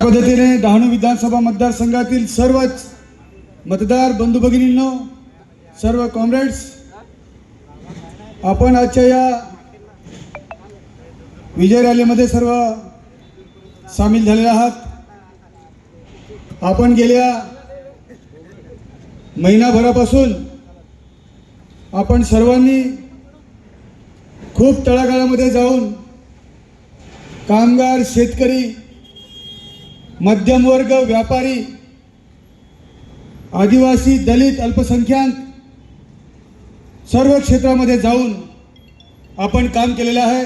पद्धतीने डहाणू विधानसभा मतदारसंघातील सर्वच मतदार बंधू भगिनींनो सर्व कॉम्रेड्स आपण आजच्या या विजय रॅलीमध्ये सर्व सामील झालेले आहात. आपण गेल्या महिनाभरापासून आपण सर्वांनी खूप तळागाळामध्ये जाऊन कामगार शेतकरी मध्यमवर्ग व्यापारी आदिवासी दलित अल्पसंख्याक सर्व क्षेत्रामध्ये जाऊन आपण काम केलेलं आहे.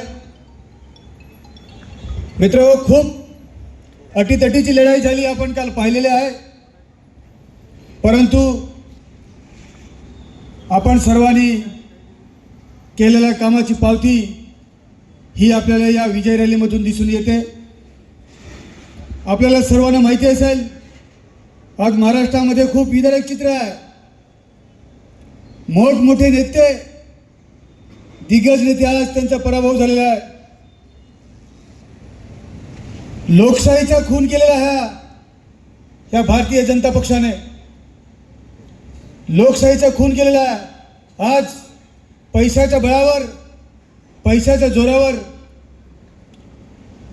मित्र खूप अटीतटीची लढाई झाली आपण काल पाहिलेले आहे. परंतु आपण सर्वांनी केलेल्या कामाची पावती ही आपल्याला या विजय रॅलीमधून दिसून येते. आपल्याला सर्वांना माहिती असेल आज महाराष्ट्रामध्ये खूप विदारक चित्र आहे. मोठमोठे नेते दिग्गज नेते आज त्यांचा पराभव झालेला आहे. लोकशाहीचा खून केलेला ह्या या भारतीय जनता पक्षाने. लोकशाहीचा खून केलेला आहे. आज पैशाच्या बळावर पैशाच्या जोरावर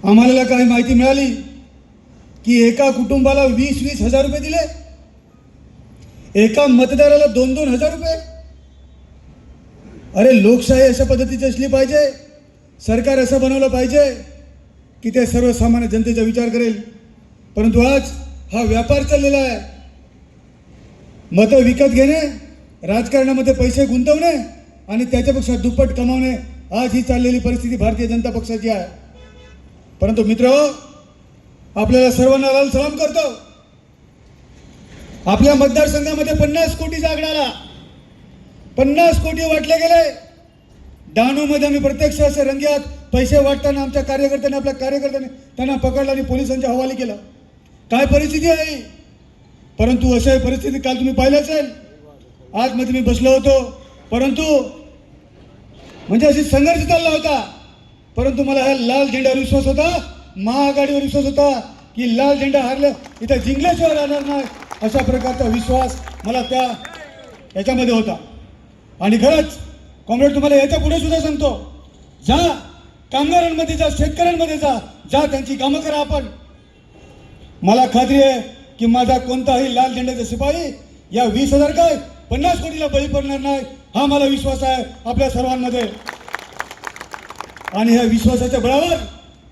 आम्हाला काही माहिती मिळाली की एका कुटुंबाला वीस वीस हजार रुपये दिले. एका मतदाराला दोन दोन हजार रुपये. अरे लोकशाही अशा पद्धतीची असली पाहिजे. सरकार असं बनवलं पाहिजे की ते सर्वसामान्य जनतेचा विचार करेल. परंतु आज हा व्यापार चाललेला आहे. मतं विकत घेणे राजकारणामध्ये पैसे गुंतवणे आणि त्याच्यापेक्षा दुप्पट कमावणे आज ही चाललेली परिस्थिती भारतीय जनता पक्षाची आहे. परंतु मित्र आपल्याला सर्वांना लाल सलाम करतो. आपल्या मतदारसंघामध्ये पन्नास कोटी जागणारा पन्नास कोटी वाटले गेले. डहाणूमध्ये आम्ही प्रत्यक्ष असे रंग्यात पैसे वाटताना आमच्या कार्यकर्त्यांनी आपल्या कार्यकर्त्यांनी त्यांना पकडलं आणि पोलिसांच्या हवाली केलं. काय परिस्थिती आहे परंतु अशा परिस्थिती काल तुम्ही पाहिलं असेल. आजमध्ये मी बसलो होतो. परंतु म्हणजे अशी संघर्ष चालला होता. परंतु मला हा लाल झेंड्यावर विश्वास होता महाआघाडीवर विश्वास होता की लाल झेंडा हरलं इथं जिंकल्याशिवाय राहणार नाही अशा प्रकारचा विश्वास मला त्या याच्यामध्ये होता. आणि खरंच कॉम्रेड तुम्हाला याच्यापुढे सुद्धा सांगतो जा कामगारांमध्ये जा शेतकऱ्यांमध्ये जा जा त्यांची कामं करा आपण. मला खात्री आहे की माझा कोणताही लाल झेंड्याचा शिपाई या वीस हजार काय पन्नास कोटीला बळी पडणार नाही हा मला विश्वास आहे आपल्या सर्वांमध्ये. आणि ह्या विश्वासाच्या बळावर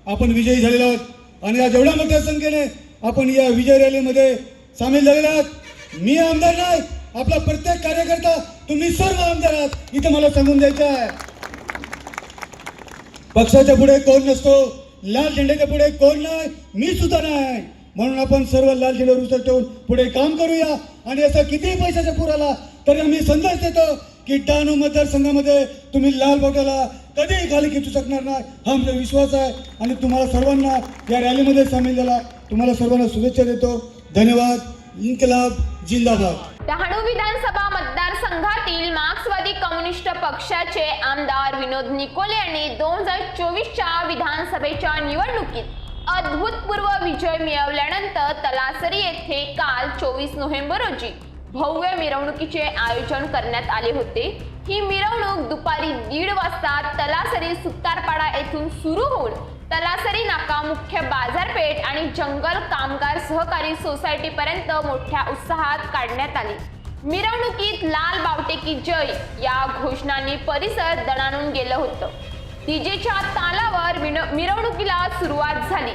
आपण विजयी झालेलो आहोत. आणि या जेवढ्या मोठ्या संख्येने आपण या विजय रॅलीमध्ये सामील झालेले आहात मी आमदार नाही आपला प्रत्येक कार्यकर्ता तुम्ही सर्व आमदार आहात इथं मला सांगून द्यायचं आहे. पक्षाच्या पुढे कोण नसतो लाल झेंड्याच्या पुढे कोण नाही मी सुद्धा नाही. म्हणून आपण सर्व लाल झेंड्यावर उसळ ठेवून पुढे काम करूया. आणि असं कितीही पैशाचा पूर आला तरी आम्ही संदेश देतो की डहाणू मतदारसंघामध्ये तुम्ही लाल बोटाला कधीही खाली खेचू शकणार नाही. हा आमचा विश्वास आहे. आणि तुम्हाला सर्वांना या रॅलीमध्ये सामील झाला. तुम्हाला सर्वांना शुभेच्छा देतो. धन्यवाद. इन्कलाब जिंदाबाद. डहाणू विधानसभा मतदारसंघातील मार्क्सवादी कम्युनिस्ट पक्षाचे आमदार विनोद निकोले यांनी दोन हजार चोवीसच्या विधानसभेच्या निवडणुकीत अद्भुतपूर्व विजय मिळवल्यानंतर तलासरी येथे काल चोवीस नोव्हेंबर रोजी भव्य मिरवणुकीचे आयोजन करण्यात आले होते. ही मिरवणूक दुपारी दीड वाजता तलासरी सुतारपाडा येथून सुरू होऊन तलासरी नाका मुख्य बाजारपेठ आणि जंगल कामगार सहकारी सोसायटीपर्यंत मोठ्या उत्साहात काढण्यात आली. मिरवणुकीत लाल बावटे की जय या घोषणांनी परिसर दणाणून गेलं होतं. डीजेच्या तालावर मिरवणुकीला सुरुवात झाली.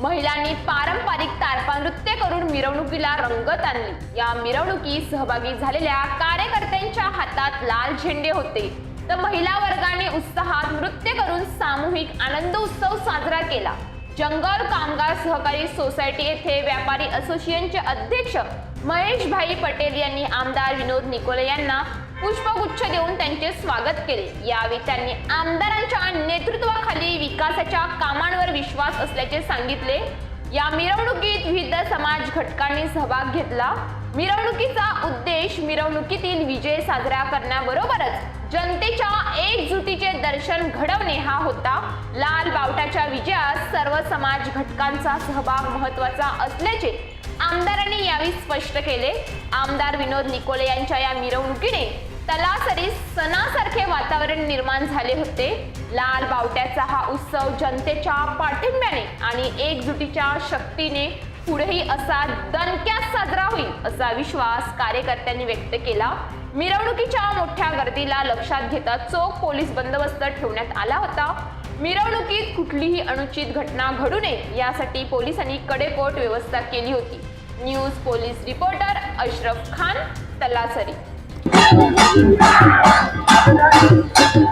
महिलांनी पारंपरिक तारपा नृत्य करून मिरवणुकीला रंगत आणली. या मिरवणुकीत सहभागी झालेल्या कार्यकर्त्यांच्या हातात लाल झेंडे होते. तर महिला वर्गाने उत्साहात नृत्य करून सामूहिक आनंद उत्सव साजरा केला. जंगल कामगार सहकारी सोसायटी येथे व्यापारी असोसिएशनचे अध्यक्ष महेश भाई पटेल यांनी आमदार विनोद निकोले यांना पुष्पगुच्छ देऊन त्यांचे स्वागत केले. यावेळी त्यांनी आमदारांच्या नेतृत्वाखाली विकासाच्या कामांवर विश्वास असल्याचे सांगितले. या मिरवणुकीत विविध समाज घटकांनी सहभाग घेतला. मिरवणुकीचा उद्देश मिरवणुकीतील विजय साजरा करण्याबरोबरच जनतेच्या एकजुटीचे दर्शन घडवणे हा होता. लाल बावटाच्या विजयात सर्व समाज घटकांचा सहभाग महत्त्वाचा असल्याचे आमदारांनी यावेळी स्पष्ट केले. आमदार विनोद निकोले यांच्या या मिरवणुकीने तलासरी सणासारखे वातावरण निर्माण झाले होते. लाल बावट्याचा हा उत्सव जनतेच्या पाठिंब्याने आणि एकजुटीच्या शक्तीने पुढेही असा दणक्यात साजरा होईल असा विश्वास कार्यकर्त्यांनी व्यक्त केला. मिरवणुकीच्या मोठ्या गर्दीला लक्षात घेता चोख पोलीस बंदोबस्त ठेवण्यात आला होता. मिरवणुकीत कुठलीही अनुचित घटना घडू नये यासाठी पोलिसांनी कडेकोट व्यवस्था केली होती. News police reporter Ashraf Khan Talasari. Thank you.